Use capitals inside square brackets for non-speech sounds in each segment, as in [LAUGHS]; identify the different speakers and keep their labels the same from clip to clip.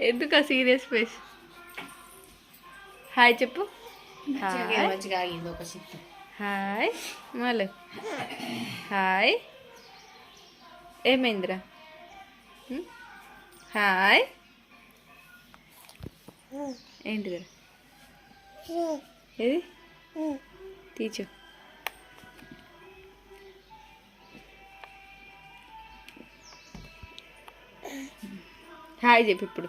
Speaker 1: ఎందుకు ఆ serious face? Hi చెప్పు. హాయ్.
Speaker 2: చిత్త.
Speaker 1: హాయ్. మళ్ళీ. హాయ్. ఏమైందిరా? హాయ్. ఏంటిదిరా ఏది? తీచు హాయ్ చెప్పు ఇప్పుడు.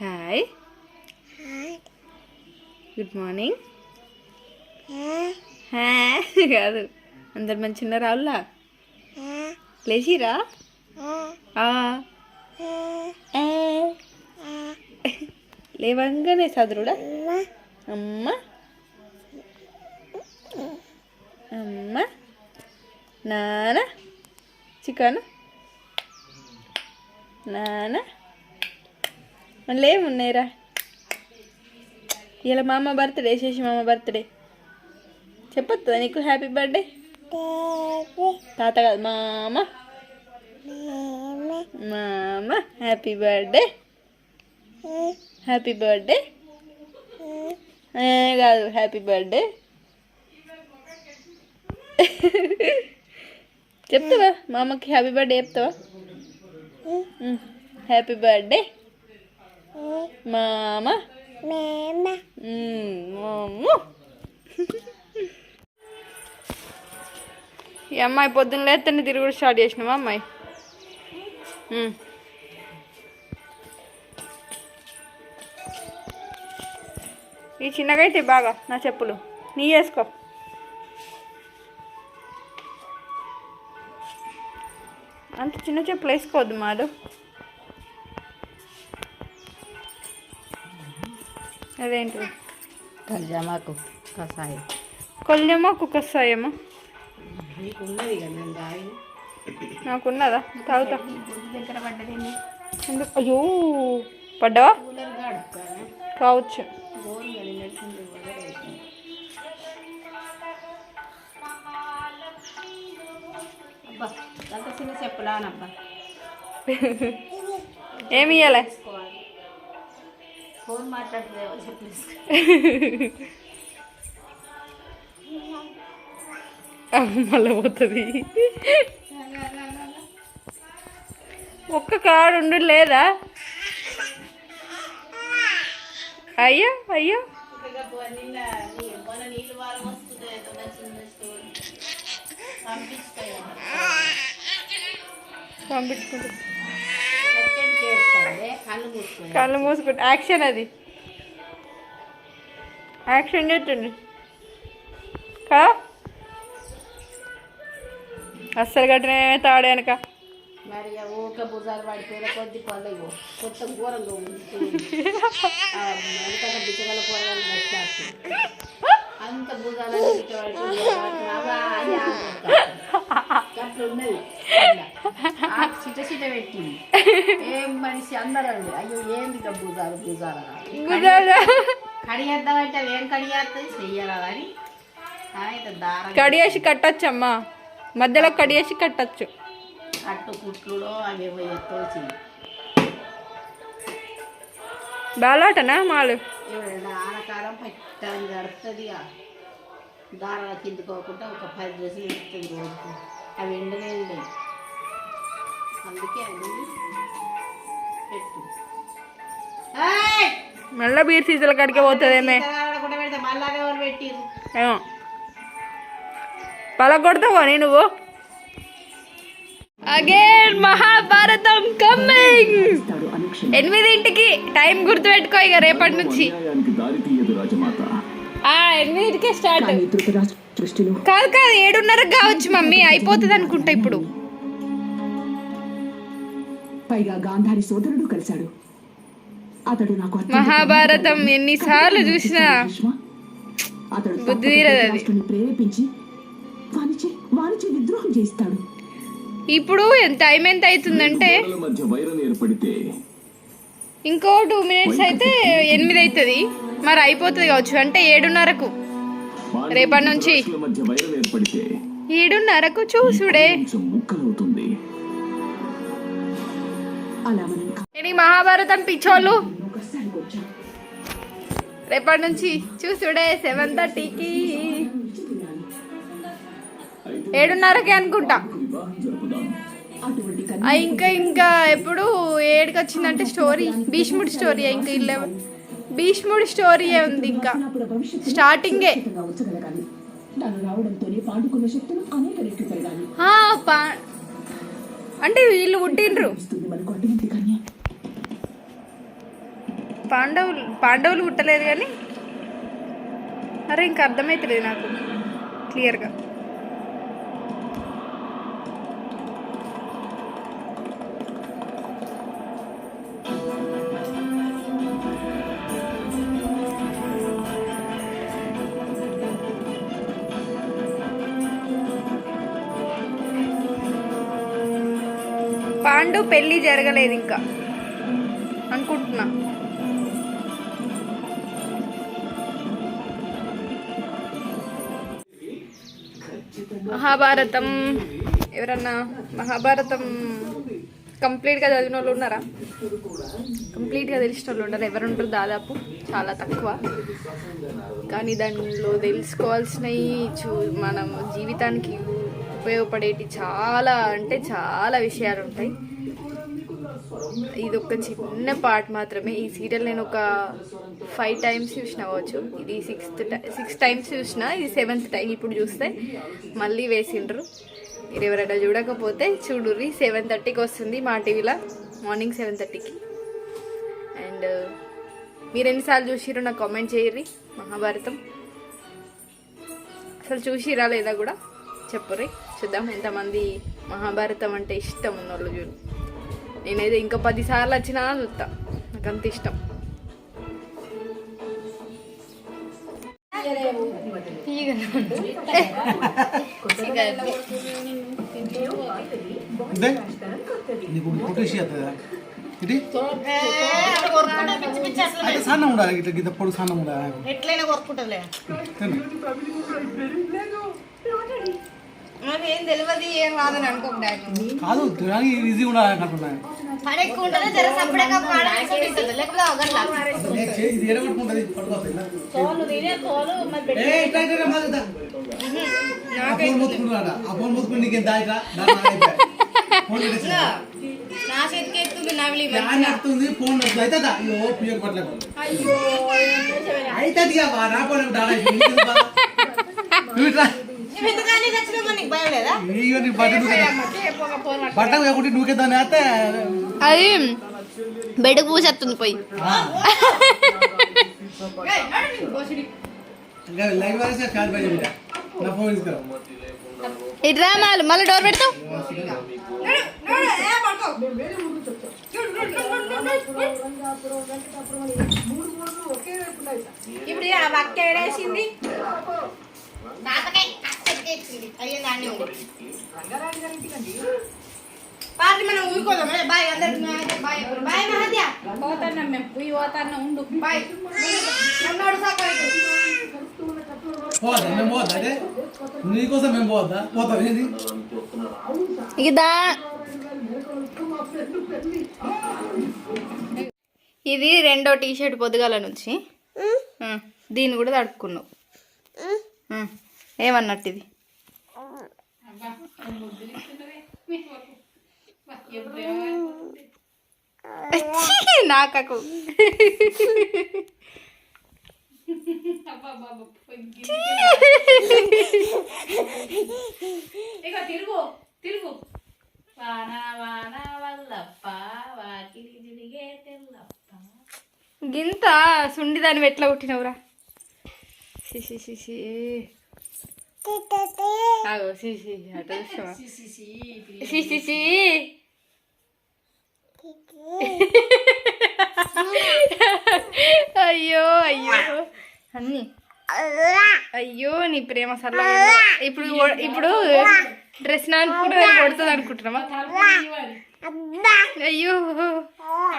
Speaker 1: హాయ్. Good morning. హా, [LAUGHS] కాదు అందరు మంచిగా రావులా లేచిరా. లేవంగానే చదురుడా అమ్మ. అమ్మ. నాన్న చికెన్? నానా మళ్ళీ ఏమున్నాయిరా ఇలా మా అమ్మ బర్త్డే చేసి మా అమ్మ బర్త్డే చెప్పొద్దా నీకు? హ్యాపీ బర్త్డే తాత కాదు మామ. మామ హ్యాపీ బర్త్డే హ్యాపీ బర్త్డే కాదు హ్యాపీ బర్త్డే చెప్తావా? మా అమ్మకి హ్యాపీ బర్త్డే చెప్తావా? Happy birthday. మామ. ఈ అమ్మాయి పొద్దున్న లేస్తేనే తిరుగుడు స్టార్ట్ చేసినావా అమ్మాయి. ఈ చిన్నగా అయితే బాగా నా చెప్పులు. నీ వేసుకో. అంత చిన్న చెప్పులు వేసుకోవద్దు మాడు అదేంటి?
Speaker 2: కళ్యామాకు కషాయం.
Speaker 1: కొల్లేమో కుక్కస్తాయేమో
Speaker 2: నీకు ఉన్నది కదా
Speaker 1: నాకున్నదా? తాగుతా.
Speaker 2: దగ్గర పడ్డది
Speaker 1: ఎందుకు? అయ్యో పడ్డావా? కావచ్చు.
Speaker 2: అబ్బా అంత చిన్న చెప్పులానబ్బా
Speaker 1: ఏమి ఇయ్యాలి?
Speaker 2: తీసుకోవాలి ఫోన్ చెప్పేసి
Speaker 1: మళ్ళీ పోతుంది. ఒక్క కాడు ఉండు లేదా? అయ్యో అయ్యో. పంపించుకుంటా.
Speaker 2: కళ్ళు
Speaker 1: మూసుకుంటా. యాక్షన్ అది. యాక్షన్ చేస్తుండు కా? అస్సలు కట్టిన తాడే వెనక?
Speaker 2: మరి ఊక భుజాలు పడిపోయిన కొద్ది పళ్ళు కొత్త ఘోరంగా ఉంది బిచ్చగల కూరగాయలు [LAUGHS] అంత పెట్టింది ఏం మనిషి అందరూ అయ్యో ఏంది కడిగేద్దామంటే ఏం కడిగేస్తుంది చెయ్యాలి అని
Speaker 1: కడియేసి కట్టచ్చమ్మా మధ్యలో కడియేసి కట్టచ్చు.
Speaker 2: కుట్లులో అవి
Speaker 1: బాలాటనా మాలు?
Speaker 2: పట్టని కడుతుంది దారాల కిందుకోకుండా ఒక పది డ్రెస్సులు ఇస్తుంది రోజుకు. అవి ఎండనే ఉండయి అందుకే అవి పెట్టు. ఏయ్!
Speaker 1: మళ్ళీ బీర్ సీజన్ల కాడికి పోతుందేమే పలగొడతావా నీ నువ్వు? అగైన్ మహాభారతం కమింగ్ ఎనిమిదింటికి టైం గుర్తుపెట్టుకో ఇక రేపటి నుంచి. ఎనిమిదింటికే స్టార్ట్ కాదు కాదు ఏడున్నరకు కావచ్చు మమ్మీ. అయిపోతుంది అనుకుంటా ఇప్పుడు.
Speaker 3: పైగా గాంధారి సోదరుడు కలిశాడు. అతడు నాకు
Speaker 1: మహాభారతం ఎన్నిసార్లు చూసినా.
Speaker 3: అతడు
Speaker 1: బుద్ధి
Speaker 3: ప్రేరేపించి వానిచే వానిచే విద్రోహం చేయిస్తాడు.
Speaker 1: ఇప్పుడు టైం ఎంత అవుతుందంటే
Speaker 3: గోడల మధ్య వైరం ఏర్పడితే
Speaker 1: ఇంకో టూ మినిట్స్ అయితే ఎనిమిది అవుతుంది. మరి అయిపోతుంది కావచ్చు. అంటే ఏడున్నరకు. రేపటి నుంచి ఏడున్నరకు చూసుడే.
Speaker 3: కొంచెం
Speaker 1: మహాభారతం పిచ్చోళ్ళు. రేపటి నుంచి చూసుడే సెవెన్ థర్టీకి. ఏడున్నరకే అనుకుంటా. ఇంకా ఇంకా ఎప్పుడు ఏడుకి వచ్చిందంటే స్టోరీ భీష్ముడి స్టోరీ ఇంకా ఇల్లెవన్ భీష్ముడి స్టోరీయే ఉంది ఇంకా. స్టార్టింగే అంటే వీళ్ళు పుట్టిండ్రు. పాండవులు పాండవులు పుట్టలేదు కానీ అరే ఇంకా అర్థమవుతుంది నాకు. క్లియర్గా పాండు పెళ్ళి జరగలేదు ఇంకా. అనుకుంటున్నా. మహాభారతం. ఎవరన్నా మహాభారతం కంప్లీట్గా చదివిన వాళ్ళు ఉన్నారా? కంప్లీట్గా తెలిసిన వాళ్ళు ఉండరు. ఎవరు ఉంటారు దాదాపు. చాలా తక్కువ. కానీ దానిలో తెలుసుకోవాల్సినవి చూ మనం జీవితానికి ఉపయోగపడేటి చాలా అంటే చాలా విషయాలు ఉంటాయి. ఇది ఒక చిన్న పార్ట్ మాత్రమే. ఈ సీరియల్ నేను ఒక ఫైవ్ టైమ్స్ చూసిన కావచ్చు. ఇది సిక్స్త్ సిక్స్ టైమ్స్ చూసిన ఇది సెవెంత్ టైం ఇప్పుడు చూస్తే మళ్ళీ వేసిండ్రు. మీరు ఎవరైనా చూడకపోతే చూడుర్రి. సెవెన్ థర్టీకి వస్తుంది మా టీవీలో మార్నింగ్ సెవెన్ థర్టీకి. అండ్ మీరు ఎన్నిసార్లు చూసిర్రు నాకు కామెంట్ చేయర్రి మహాభారతం. అసలు చూసిరా లేదా కూడా చెప్పుర్రి. చూద్దాం ఎంతమంది మహాభారతం అంటే ఇష్టం ఉన్నోళ్ళు చూడు. నేనైతే ఇంకా పది సార్లు వచ్చినా చూస్తా నాకు అంత ఇష్టం
Speaker 4: సన్నం ఉండాలి. ఇట్లా గిద్ద పొడి సన్నం ఉండాలి.
Speaker 5: ఎట్లయినా. నాకేం తెలియదు ఏం రాదని అనుకోకూడదు
Speaker 4: కాదు తినడానికి ఈజీ ఉండాలి అనుకుంటున్నాను.
Speaker 5: పని ఎక్కువ ఉంటుంది జర సప్పుడేగా పాడాలి లేకపోతే ఒకట్లా
Speaker 4: నేను చేయి ఇది ఎడగొట్టుకుంటుంది పట్టుకోవాలి ఏ ఇట్లా ఇట్లా. మాది ఇద్దా. ఆ ఫోన్ మొత్తుకుంటున్నాడా ఆ ఫోన్ మొత్తుకుని నీకేం దాయిట్రా [LAUGHS] ఫోన్ పెట్టేసి
Speaker 5: నా చేతికి ఎత్తుంది నవిలి
Speaker 4: ఫ్యాన్ నడుతుంది ఫోన్ నడుతుంది అయితే దా. అయ్యో పియ్యక పట్టలేదు అయితే ఇక బా, నా ఫోన్ డాడా. నువ్వు ఇట్లా. బట్టలు కాకుండా నువ్వుకే దాన్ని అయితే
Speaker 1: అది బెడ్ పూసేస్తుంది పోయి. ఇట్రా మాలు మళ్ళీ డోర్ పెడతావు?
Speaker 5: ఇప్పుడు ఆ బక్క ఏడేసింది? అయ్యే దాన్ని పార్టీ మనం ఊరుకోదాం. బాయ్ అందరికి బాయ్
Speaker 2: పోతాన్నాం మేము. పోయి పోతాన్నా ఉండు.
Speaker 5: బాయ్. నన్నోడు
Speaker 4: మేము నీకోసం మేము పోతాం. ఏంది?
Speaker 1: ఇదా ఇది రెండో టీ షర్ట్ పొద్దుగాల నుంచి. దీన్ని కూడా తడుపుకున్నావు. ఏమన్నట్టు ఇది? నాకకు.
Speaker 2: తిరుగు తిరుగు. వాన వాన వల్లప్ప వాకిలి తిరిగే తెల్లప్ప.
Speaker 1: గింత ఎట్లా పుట్టినవురా. సి ఆగో సి సి అటు చూసావా సి సి సి అయ్యో అయ్యో అన్ని అయ్యో నీ ప్రేమ సల్ల ఇప్పుడు ఇప్పుడు డ్రెస్ నానుకుంటే కొడుతుంది అనుకుంటున్నావా అయ్యో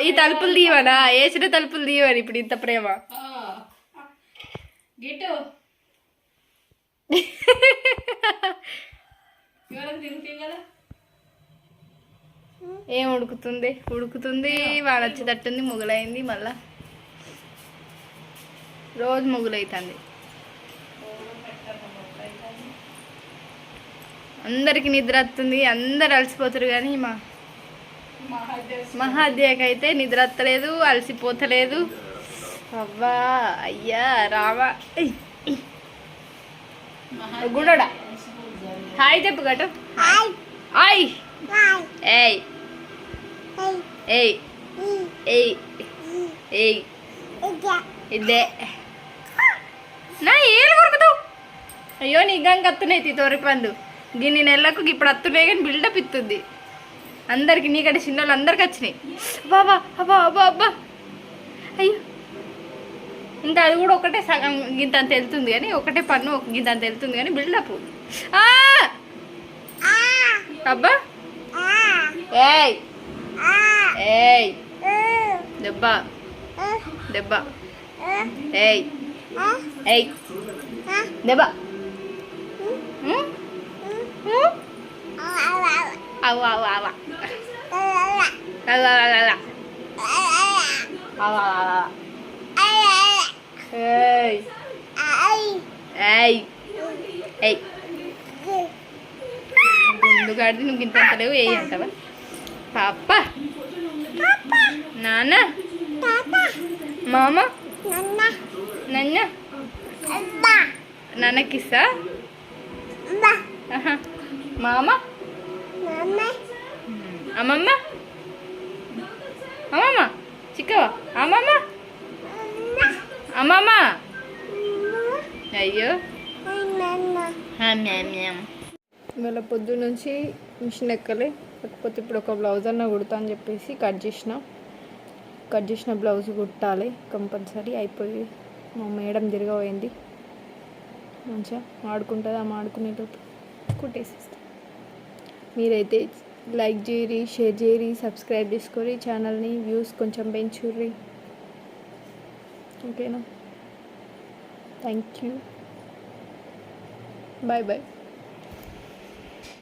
Speaker 1: ఈ తలుపులు తీయవనా వేసిన తలుపులు తీయవని ఇప్పుడు ఇంత ప్రేమ
Speaker 2: గిట్టు ఎవరైనా తిరుగుతాయి కదా
Speaker 1: ఏం ఉడుకుతుంది? ఉడుకుతుంది వాడు వచ్చేటట్టుంది మొగలైంది మళ్ళా. రోజు మొగులైతుంది. అందరికి నిద్ర వస్తుంది అందరు అలసిపోతారు కానీ మా మహాధ్యాయకి అయితే నిద్ర వస్తలేదు అలసిపోతలేదు. అవ్వా అయ్యా రావా. గుడోడా. హాయ్ చెప్పు గటు హాయ్. ఏయ్. ఏయ్. ఏయ్. ఏయ్. ఇదే. నా ఏలు కొరుకుతావు. అయ్యో నీ గంగ అత్తున్నాయి తీ తోరి పండు గిన్ని నెలలకు ఇప్పుడు అత్తున్నాయి కానీ బిల్డప్ ఇస్తుంది అందరికి నీకంటే చిన్న వాళ్ళు అందరికి వచ్చినాయి. బాబా అబ్బా అబ్బా అబ్బా. అయ్యో. ఇంకా అది కూడా ఒకటే సగం గింత అంత వెళ్తుంది కానీ ఒకటే పన్ను ఒక గింత అంత వెళ్తుంది కానీ బిల్డప్. అబ్బా! ఏయ్! ఏయ్! దెబ్బ! దెబ్బ! ఏయ్! ఏయ్! దెబ్బ! ఉమ్? ఉమ్? అవ్వ అవ్వ అవ్వ. అలా అలా అలా అలా అలా ఏయ్ ఏయ్ ఏయ్ గుండు కాడితే నువ్వు ఇంత లేవు ఏ అంటావా పాప నాన్న మామ నన్న నాన్నకిస్తా ఆహా. మామ అమ్మమ్మ అమ్మమ్మ చిక్కవా అమ్మమ్మ అమ్మమ్మ. అయ్యో. ఇవాళ పొద్దు నుంచి మిషన్ ఎక్కలే. కాకపోతే ఇప్పుడు ఒక బ్లౌజ్ అన్న కుడతా అని చెప్పేసి కట్ చేసిన. కట్ చేసిన బ్లౌజ్ కుట్టాలి. కంపల్సరీ అయిపోయి మా మేడం తిరగబోయింది. మంచిగా ఆడుకుంటుంది ఆమె ఆడుకునేటప్పుడు కుట్టేసిస్తా. మీరైతే లైక్ చేయరి షేర్ చేయరి సబ్స్క్రైబ్ చేసుకోరి ఛానల్ని వ్యూస్ కొంచెం పెంచుర్రి. ఓకేనా థ్యాంక్ యూ బాయ్ బాయ్